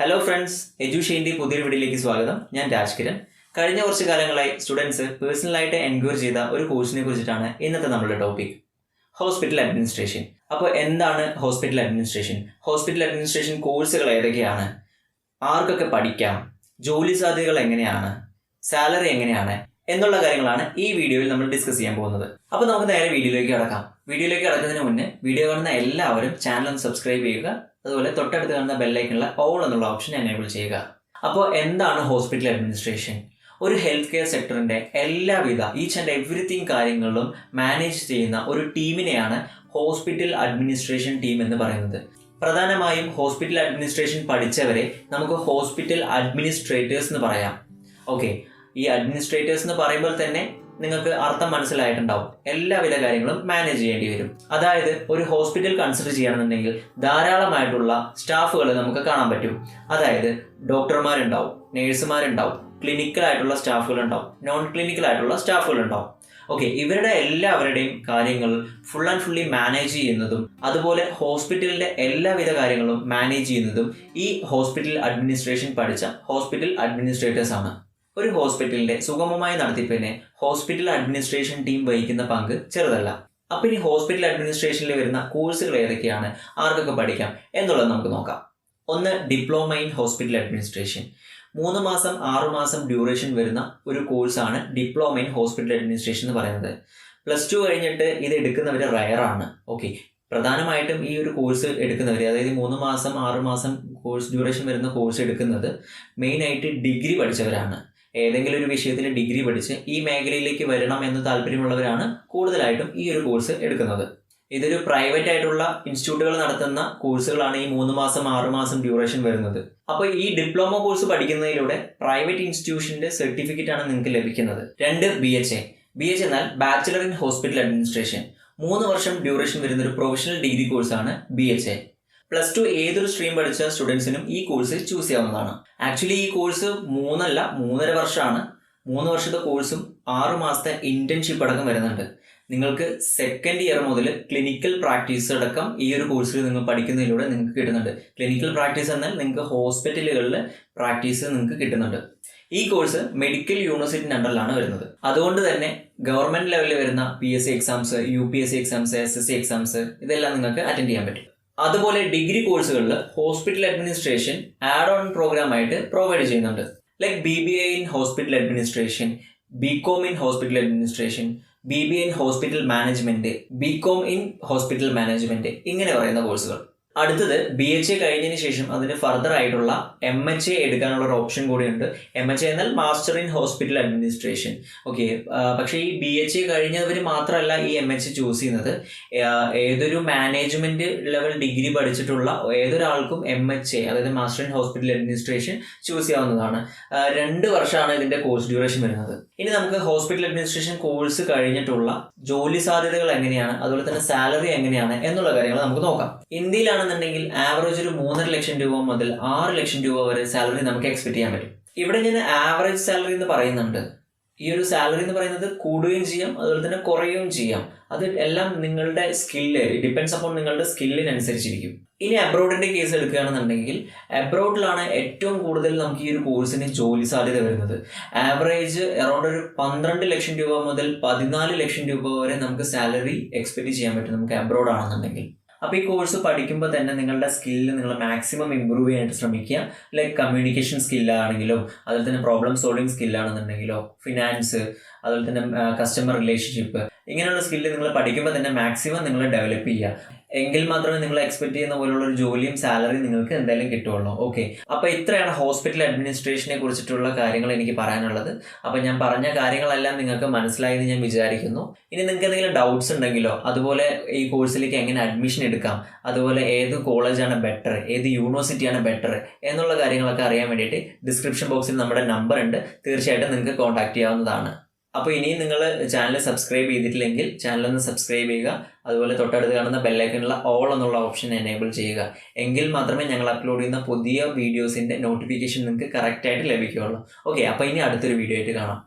Hello friends എജുഷേന്റെ പുതിയൊരു വീഡിയോയിലേക്ക് സ്വാഗതം. ഞാൻ രാജ്കിരൺ. കഴിഞ്ഞ കുറച്ച് കാലങ്ങളായി സ്റ്റുഡൻസ് പേഴ്സണലായിട്ട് എൻക്വയറി ചെയ്ത ഒരു കോഴ്സിനെ കുറിച്ചിട്ടാണ് ഇന്നത്തെ നമ്മുടെ ടോപ്പിക് ഹോസ്പിറ്റൽ അഡ്മിനിസ്ട്രേഷൻ അപ്പോൾ എന്താണ് ഹോസ്പിറ്റൽ അഡ്മിനിസ്ട്രേഷൻ ഹോസ്പിറ്റൽ അഡ്മിനിസ്ട്രേഷൻ കോഴ്സുകൾ ഏതൊക്കെയാണ്? ആർക്കൊക്കെ പഠിക്കാം? ജോലി സാധ്യതകൾ എങ്ങനെയാണ്? സാലറി എങ്ങനെയാണ്? എന്നുള്ള കാര്യങ്ങളാണ് ഈ വീഡിയോയിൽ നമ്മൾ ഡിസ്കസ് ചെയ്യാൻ പോകുന്നത്. അപ്പോൾ നമുക്ക് നേരെ വീഡിയോയിലേക്ക് കടക്കാം. വീഡിയോയിലേക്ക് കടക്കുന്നതിന് മുന്നേ വീഡിയോ കാണുന്ന എല്ലാവരും ചാനൽ ഒന്ന് സബ്സ്ക്രൈബ് ചെയ്യുക. അതുപോലെ തൊട്ടടുത്ത് കാണുന്ന ബെല്ലൈക്കുള്ള ഓൾ എന്നുള്ള ഓപ്ഷൻ എനേബിൾ ചെയ്യുക. അപ്പോൾ എന്താണ് ഹോസ്പിറ്റൽ അഡ്മിനിസ്ട്രേഷൻ ഒരു ഹെൽത്ത് കെയർ സെക്ടറിന്റെ എല്ലാവിധ ഈച്ച് ആൻഡ് എവറിത്തിങ് കാര്യങ്ങളിലും മാനേജ് ചെയ്യുന്ന ഒരു ടീമിനെയാണ് ഹോസ്പിറ്റൽ അഡ്മിനിസ്ട്രേഷൻ ടീം എന്ന് പറയുന്നത്. പ്രധാനമായും ഹോസ്പിറ്റൽ അഡ്മിനിസ്ട്രേഷൻ പഠിച്ചവരെ നമുക്ക് ഹോസ്പിറ്റൽ അഡ്മിനിസ്ട്രേറ്റേഴ്സ് എന്ന് പറയാം. ഓക്കെ ഈ അഡ്മിനിസ്ട്രേറ്റേഴ്സ് എന്ന് പറയുമ്പോൾ തന്നെ നിങ്ങൾക്ക് അർത്ഥം മനസ്സിലായിട്ടുണ്ടാവും. എല്ലാവിധ കാര്യങ്ങളും മാനേജ് ചെയ്യേണ്ടി വരും. അതായത് ഒരു ഹോസ്പിറ്റൽ കൺസിഡർ ചെയ്യണമെന്നുണ്ടെങ്കിൽ ധാരാളമായിട്ടുള്ള സ്റ്റാഫുകൾ നമുക്ക് കാണാൻ പറ്റും. അതായത് ഡോക്ടർമാരുണ്ടാവും നേഴ്സുമാരുണ്ടാവും ക്ലിനിക്കൽ ആയിട്ടുള്ള സ്റ്റാഫുകൾ ഉണ്ടാവും നോൺ ക്ലിനിക്കൽ ആയിട്ടുള്ള സ്റ്റാഫുകൾ ഉണ്ടാവും ഓക്കെ ഇവരുടെ എല്ലാവരുടെയും കാര്യങ്ങൾ ഫുൾ ആൻഡ് ഫുള്ളി മാനേജ് ചെയ്യുന്നതും അതുപോലെ ഹോസ്പിറ്റലിന്റെ എല്ലാവിധ കാര്യങ്ങളും മാനേജ് ചെയ്യുന്നതും ഈ ഹോസ്പിറ്റൽ അഡ്മിനിസ്ട്രേഷൻ പഠിച്ച ഹോസ്പിറ്റൽ അഡ്മിനിസ്ട്രേറ്റേഴ്സ് ആണ്. ഒരു ഹോസ്പിറ്റലിന്റെ സുഗമമായ നടത്തിപ്പിനെ ഹോസ്പിറ്റൽ അഡ്മിനിസ്ട്രേഷൻ ടീം വഹിക്കുന്ന പങ്ക് ചെറുതല്ല. അപ്പൊ ഇനി ഹോസ്പിറ്റൽ അഡ്മിനിസ്ട്രേഷനിൽ വരുന്ന കോഴ്സുകൾ ഏതൊക്കെയാണ്? ആർക്കൊക്കെ പഠിക്കാം? എന്നുള്ളത് നമുക്ക് നോക്കാം. ഒന്ന് ഡിപ്ലോമ ഇൻ ഹോസ്പിറ്റൽ അഡ്മിനിസ്ട്രേഷൻ മൂന്ന് മാസം ആറ് മാസം ഡ്യൂറേഷൻ വരുന്ന ഒരു കോഴ്സാണ് ഡിപ്ലോമ ഇൻ ഹോസ്പിറ്റൽ അഡ്മിനിസ്ട്രേഷൻ എന്ന് പറയുന്നത്. പ്ലസ് ടു കഴിഞ്ഞിട്ട് ഇത് എടുക്കുന്നവർ റയറാണ് ഓക്കെ പ്രധാനമായിട്ടും ഈ ഒരു കോഴ്സ് എടുക്കുന്നവർ അതായത് മൂന്ന് മാസം ആറ് മാസം കോഴ്സ് ഡ്യൂറേഷൻ വരുന്ന കോഴ്സ് എടുക്കുന്നത് മെയിനായിട്ട് ഡിഗ്രി പഠിച്ചവരാണ്. ഏതെങ്കിലും ഒരു വിഷയത്തിൽ ഡിഗ്രി പഠിച്ച് ഈ മേഖലയിലേക്ക് വരണം എന്ന് താല്പര്യമുള്ളവരാണ് കൂടുതലായിട്ടും ഈ ഒരു കോഴ്സ് എടുക്കുന്നത്. ഇതൊരു പ്രൈവറ്റ് ആയിട്ടുള്ള ഇൻസ്റ്റിറ്റ്യൂട്ടുകൾ നടത്തുന്ന കോഴ്സുകളാണ് ഈ മൂന്ന് മാസം ആറ് മാസം ഡ്യൂറേഷൻ വരുന്നത്. അപ്പോൾ ഈ ഡിപ്ലോമ കോഴ്സ് പഠിക്കുന്നതിലൂടെ പ്രൈവറ്റ് ഇൻസ്റ്റിറ്റ്യൂഷന്റെ സർട്ടിഫിക്കറ്റ് ആണ് നിങ്ങൾക്ക് ലഭിക്കുന്നത്. രണ്ട് B H A B H എന്നാൽ ബാച്ചിലർ ഇൻ ഹോസ്പിറ്റൽ അഡ്മിനിസ്ട്രേഷൻ മൂന്ന് വർഷം ഡ്യൂറേഷൻ വരുന്ന ഒരു പ്രൊഫഷണൽ ഡിഗ്രി കോഴ്സാണ് B H A plus two ഏതൊരു സ്ട്രീം പഠിച്ച സ്റ്റുഡൻസിനും ഈ കോഴ്സിൽ ചൂസ് ചെയ്യാവുന്നതാണ്. ആക്ച്വലി ഈ കോഴ്സ് മൂന്നല്ല മൂന്നര വർഷമാണ്. മൂന്ന് വർഷത്തെ കോഴ്സും ആറു മാസത്തെ ഇന്റേൺഷിപ്പ് അടക്കം വരുന്നുണ്ട്. നിങ്ങൾക്ക് സെക്കൻഡ് ഇയർ മുതൽ ക്ലിനിക്കൽ പ്രാക്ടീസ് അടക്കം ഈ ഒരു കോഴ്സിൽ നിങ്ങൾ പഠിക്കുന്നതിലൂടെ നിങ്ങൾക്ക് കിട്ടുന്നുണ്ട്. ക്ലിനിക്കൽ പ്രാക്ടീസ് എന്നാൽ നിങ്ങൾക്ക് ഹോസ്പിറ്റലുകളിൽ പ്രാക്ടീസ് നിങ്ങൾക്ക് കിട്ടുന്നുണ്ട്. ഈ കോഴ്സ് മെഡിക്കൽ യൂണിവേഴ്സിറ്റി അണ്ടറിലാണ് വരുന്നത്. അതുകൊണ്ട് തന്നെ ഗവൺമെന്റ് ലെവലിൽ വരുന്ന P S C exams U P S C exams S S C exams ഇതെല്ലാം നിങ്ങൾക്ക് അറ്റൻഡ് ചെയ്യാൻ പറ്റും. അതുപോലെ ഡിഗ്രി കോഴ്സുകളിൽ hospital administration add on program ആയിട്ട് പ്രൊവൈഡ് ചെയ്യുന്നുണ്ട്. Like B B A in hospital administration B com in hospital administration B B in hospital management B com in hospital management ഇങ്ങനെ പറയുന്ന കോഴ്സുകൾ അടുത്തത് ബി എച്ച് എ കഴിഞ്ഞതിന് ശേഷം അതിന് further ആയിട്ടുള്ള എം എച്ച് എ എടുക്കാനുള്ള ഒരു ഓപ്ഷൻ കൂടിയുണ്ട്. എം എച്ച് എ എന്നാൽ master in hospital administration okay പക്ഷേ ഈ ബി എച്ച് എ കഴിഞ്ഞവർ മാത്രമല്ല ഈ എം എച്ച് ചൂസ് ചെയ്യുന്നത്. ഏതൊരു മാനേജ്മെന്റ് ലെവൽ ഡിഗ്രി പഠിച്ചിട്ടുള്ള ഏതൊരാൾക്കും എം എച്ച് എ അതായത് master in hospital administration choose ചെയ്യാവുന്നതാണ്. രണ്ട് വർഷമാണ് ഇതിന്റെ കോഴ്സ് ഡ്യൂറേഷൻ വരുന്നത്. ഇനി നമുക്ക് ഹോസ്പിറ്റൽ അഡ്മിനിസ്ട്രേഷൻ കോഴ്സ് കഴിഞ്ഞിട്ടുള്ള ജോലി സാധ്യതകൾ എങ്ങനെയാണ് അതുപോലെ തന്നെ സാലറി എങ്ങനെയാണ് എന്നുള്ള കാര്യങ്ങൾ നമുക്ക് നോക്കാം. ഇന്ത്യയിലാണെന്നുണ്ടെങ്കിൽ ആവറേജ് ഒരു മൂന്നര ലക്ഷം രൂപ മുതൽ ആറ് ലക്ഷം രൂപ വരെ സാലറി നമുക്ക് എക്സ്പെക്ട് ചെയ്യാൻ പറ്റും. ഇവിടെ ഞാൻ ആവറേജ് സാലറി എന്ന് പറയുന്നുണ്ട്. ഈ ഒരു സാലറി എന്ന് പറയുന്നത് കൂടുകയും ചെയ്യാം അതുപോലെ തന്നെ കുറയുകയും ചെയ്യാം. അത് എല്ലാം നിങ്ങളുടെ സ്കില്ല് ഡിപ്പെൻസ് അപ്പോൺ നിങ്ങളുടെ സ്കില്ലിനനുസരിച്ചിരിക്കും ഇനി അബ്രോഡിന്റെ കേസ് എടുക്കുകയാണെന്നുണ്ടെങ്കിൽ അബ്രോഡിലാണ് ഏറ്റവും കൂടുതൽ നമുക്ക് ഈ ഒരു കോഴ്സിന് ജോലി സാധ്യത വരുന്നത്. ആവറേജ് അറൗണ്ട് ഒരു പന്ത്രണ്ട് ലക്ഷം രൂപ മുതൽ പതിനാല് ലക്ഷം രൂപ വരെ നമുക്ക് സാലറി എക്സ്പെക്ട് ചെയ്യാൻ പറ്റും നമുക്ക് അബ്രോഡ് ആണെന്നുണ്ടെങ്കിൽ. അപ്പോൾ ഈ കോഴ്സ് പഠിക്കുമ്പോൾ തന്നെ നിങ്ങളുടെ സ്കില്ല് നിങ്ങൾ മാക്സിമം ഇമ്പ്രൂവ് ചെയ്യാനായിട്ട് ശ്രമിക്കുക. ലൈക്ക് കമ്മ്യൂണിക്കേഷൻ സ്കില്ലാണെങ്കിലോ അതുപോലെ തന്നെ പ്രോബ്ലം സോൾവിങ് സ്കില്ലാണെന്നുണ്ടെങ്കിലോ ഫിനാൻസ് അതുപോലെ തന്നെ കസ്റ്റമർ റിലേഷൻഷിപ്പ് ഇങ്ങനെയുള്ള സ്കില്ല് നിങ്ങൾ പഠിക്കുമ്പോൾ തന്നെ മാക്സിമം നിങ്ങൾ ഡെവലപ്പ് ചെയ്യുക. എങ്കിൽ മാത്രമേ നിങ്ങൾ എക്സ്പെക്ട് ചെയ്യുന്ന പോലുള്ള ഒരു ജോലിയും സാലറിയും നിങ്ങൾക്ക് എന്തായാലും കിട്ടുള്ളൂ ഓക്കെ അപ്പോൾ ഇത്രയാണ് ഹോസ്പിറ്റൽ അഡ്മിനിസ്ട്രേഷനെ കുറിച്ചിട്ടുള്ള കാര്യങ്ങൾ എനിക്ക് പറയാനുള്ളത്. അപ്പോൾ ഞാൻ പറഞ്ഞ കാര്യങ്ങളെല്ലാം നിങ്ങൾക്ക് മനസ്സിലായെന്ന് ഞാൻ വിചാരിക്കുന്നു. ഇനി നിങ്ങൾക്ക് എന്തെങ്കിലും ഡൗട്ട്സ് ഉണ്ടെങ്കിലോ അതുപോലെ ഈ കോഴ്സിലേക്ക് എങ്ങനെ അഡ്മിഷൻ എടുക്കാം അതുപോലെ ഏത് കോളേജാണ് ബെറ്റർ ഏത് യൂണിവേഴ്സിറ്റിയാണ് ബെറ്റർ എന്നുള്ള കാര്യങ്ങളൊക്കെ അറിയാൻ വേണ്ടിയിട്ട് ഡിസ്ക്രിപ്ഷൻ ബോക്സിൽ നമ്മുടെ നമ്പർ ഉണ്ട്. തീർച്ചയായിട്ടും നിങ്ങൾക്ക് കോൺടാക്ട് ചെയ്യാവുന്നതാണ്. അപ്പോൾ ഇനിയും നിങ്ങൾ ചാനൽ സബ്സ്ക്രൈബ് ചെയ്തിട്ടില്ലെങ്കിൽ ചാനൽ ഒന്ന് സബ്സ്ക്രൈബ് ചെയ്യുക. അതുപോലെ തൊട്ടടുത്ത് കാണുന്ന ബെല്ലൈക്കനുള്ള ഓൾ എന്നുള്ള ഓപ്ഷൻ എനേബിൾ ചെയ്യുക. എങ്കിൽ മാത്രമേ ഞങ്ങൾ അപ്ലോഡ് ചെയ്യുന്ന പുതിയ വീഡിയോസിന്റെ നോട്ടിഫിക്കേഷൻ നിങ്ങൾക്ക് കറക്റ്റായിട്ട് ലഭിക്കുകയുള്ളൂ. ഓക്കെ അപ്പോൾ ഇനി അടുത്തൊരു വീഡിയോ ആയിട്ട് കാണാം.